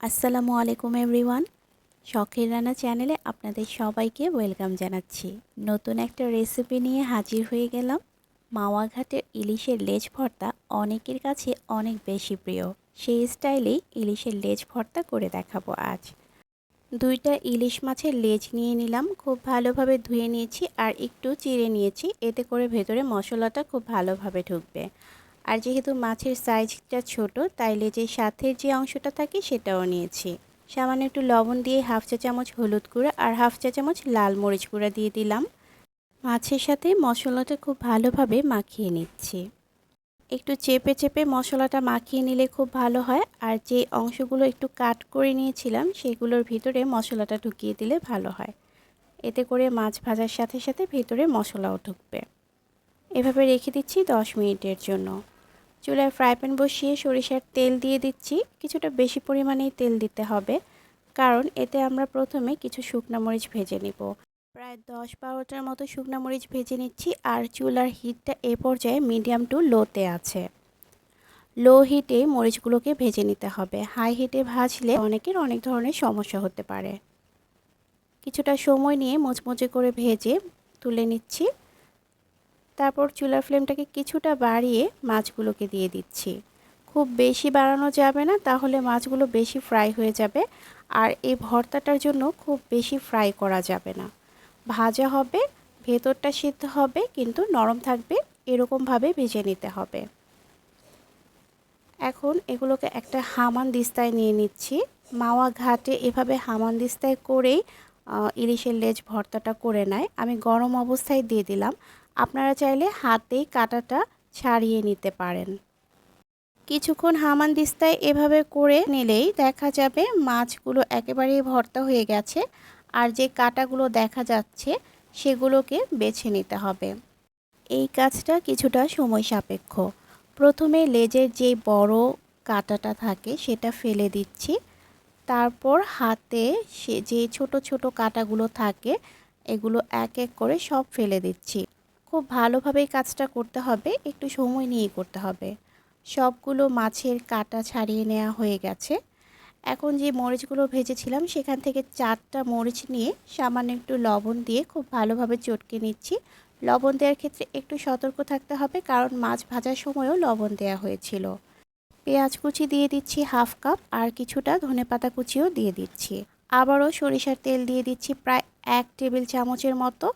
আসসালামু আলাইকুম এভরিওয়ান। শখের রান্না চ্যানেলে আপনাদের সবাইকে ওয়েলকাম জানাচ্ছি। নতুন একটা রেসিপি নিয়ে হাজির হয়ে গেলাম। মাওয়াঘাটের ইলিশের লেজ ভর্তা অনেকের কাছে অনেক বেশি প্রিয়। সেই স্টাইলেই ইলিশের লেজ ভর্তা করে দেখাবো আজ। দুইটা ইলিশ মাছের লেজ নিয়ে নিলাম, খুব ভালোভাবে ধুয়ে নিয়েছি আর একটু চিড়ে নিয়েছি। এতে করে ভেতরে মশলাটা খুব ভালোভাবে ঢুকবে। আর যেহেতু মাছের সাইজটা ছোট তাই লেজের সাথে যে অংশটা থাকে সেটাও নিয়েছি। সামান্য একটু লবণ দিয়ে হাফ চা চামচ হলুদ গুঁড়া আর হাফ চা চামচ লাল মরিচ গুঁড়া দিয়ে দিলাম। মাছের সাথে মশলাটা খুব ভালোভাবে মাখিয়ে নিচ্ছি। একটু চেপে চেপে মশলাটা মাখিয়ে নিলে খুব ভালো হয়। আর যে অংশগুলো একটু কাট করে নিয়েছিলাম, সেগুলোর ভিতরে মশলাটা ঢুকিয়ে দিলে ভালো হয়। এতে করে মাছ ভাজার সাথে সাথে ভিতরে মশলাও ঢুকবে। এভাবে রেখে দিচ্ছি দশ মিনিটের জন্য। চুলায় ফ্রাই প্যান বসিয়ে সরিষার তেল দিয়ে দিচ্ছি। কিছুটা বেশি পরিমাণেই তেল দিতে হবে, কারণ এতে আমরা প্রথমে কিছু শুকনো মরিচ ভেজে নিব। প্রায় দশ বারোটার মতো শুকনো মরিচ ভেজে নিচ্ছি, আর চুলার হিটটা এ পর্যায়ে মিডিয়াম টু লোতে আছে। লো হিটে মরিচগুলোকে ভেজে নিতে হবে। হাই হিটে ভাজলে অনেকের অনেক ধরনের সমস্যা হতে পারে। কিছুটা সময় নিয়ে মুচমুচে করে ভেজে তুলে নিচ্ছি। তারপর চুলার ফ্লেমটাকে কিছুটা বাড়িয়ে মাছগুলোকে দিয়ে দিচ্ছি। খুব বেশি বাড়ানো যাবে না, তাহলে মাছগুলো বেশি ফ্রাই হয়ে যাবে আর এই ভর্তাটার জন্য খুব বেশি ফ্রাই করা যাবে না। ভাজা হবে, ভেতরটা সিদ্ধ হবে, কিন্তু নরম থাকবে, এরকমভাবে ভেজে নিতে হবে। এখন এগুলোকে একটা হামান দিস্তায় নিয়ে নিচ্ছি। মাওয়া ঘাটে এভাবে হামান দিস্তায় করেই ইলিশের লেজ ভর্তাটা করে নেয়। আমি গরম অবস্থায় দিয়ে দিলাম। আপনারা চাইলে হাতেই কাটাটা ছাড়িয়ে নিতে পারেন। কিছুক্ষণ হামান দিস্তায় এভাবে করে নিলেই দেখা যাবে মাছগুলো একেবারেই ভর্তা হয়ে গেছে আর যে কাটাগুলো দেখা যাচ্ছে সেগুলোকে বেছে নিতে হবে। এই কাজটা কিছুটা সময় সাপেক্ষ। প্রথমে লেজের যে বড় কাটাটা থাকে সেটা ফেলে দিচ্ছি। তারপর হাতে সে যে ছোট ছোট কাটাগুলো থাকে, এগুলো এক এক করে সব ফেলে দিচ্ছি। খুব ভালোভাবেই কাজটা করতে হবে, একটু সময় নিয়ে করতে হবে। সবগুলো মাছের কাটা ছাড়িয়ে নেওয়া হয়ে গেছে। এখন যে মরিচগুলো ভেজেছিলাম, সেখান থেকে চারটা মরিচ নিয়ে সামান্য একটু লবণ দিয়ে খুব ভালোভাবে চটকে নিচ্ছি। লবণ দেওয়ার ক্ষেত্রে একটু সতর্ক থাকতে হবে, কারণ মাছ ভাজার সময়ও লবণ দেওয়া হয়েছিল। পেঁয়াজ কুচি দিয়ে দিচ্ছি হাফ কাপ, আর কিছুটা ধনেপাতা কুচিও দিয়ে দিচ্ছি। আবারও সরিষার তেল দিয়ে দিচ্ছি প্রায় এক টেবিল চামচের মতো।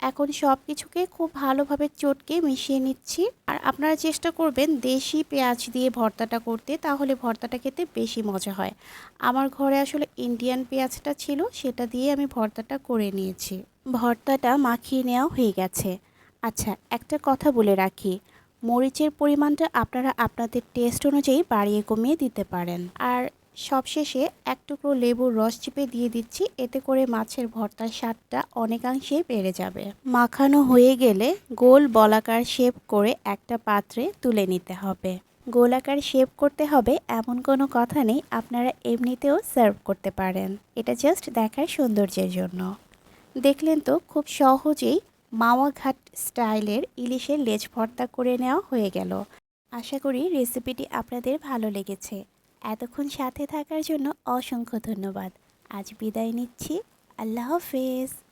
এখন সব কিছুকে খুব ভালোভাবে চটকে মিশিয়ে নিচ্ছি। আর আপনারা চেষ্টা করবেন দেশি পেঁয়াজ দিয়ে ভর্তাটা করতে, তাহলে ভর্তাটা খেতে বেশি মজা হয়। আমার ঘরে আসলে ইন্ডিয়ান পেঁয়াজটা ছিল, সেটা দিয়ে আমি ভর্তাটা করে নিয়েছি। ভর্তাটা মাখিয়ে নেওয়া হয়ে গেছে। আচ্ছা একটা কথা বলে রাখি। মরিচের পরিমাণটা আপনারা আপনাদের টেস্ট অনুযায়ী বাড়িয়ে কমিয়ে দিতে পারেন। আর সবশেষে এক টুকরো লেবুর রস চিপে দিয়ে দিচ্ছি। এতে করে মাছের ভর্তার স্বাদটা অনেকাংশে বেড়ে যাবে। মাখানো হয়ে গেলে গোল বলাকার শেপ করে একটা পাত্রে তুলে নিতে হবে। গোলাকার শেপ করতে হবে এমন কোনো কথা নেই, আপনারা এমনিতেও সার্ভ করতে পারেন। এটা জাস্ট দেখার সৌন্দর্যের জন্য। দেখলেন তো, খুব সহজেই মাওয়াঘাট স্টাইলের ইলিশের লেজ ভর্তা করে নেওয়া হয়ে গেল। আশা করি রেসিপিটি আপনাদের ভালো লেগেছে। এতক্ষণ সাথে থাকার জন্য অসংখ্য ধন্যবাদ। আজ বিদায় নিচ্ছি। আল্লাহ হাফেজ।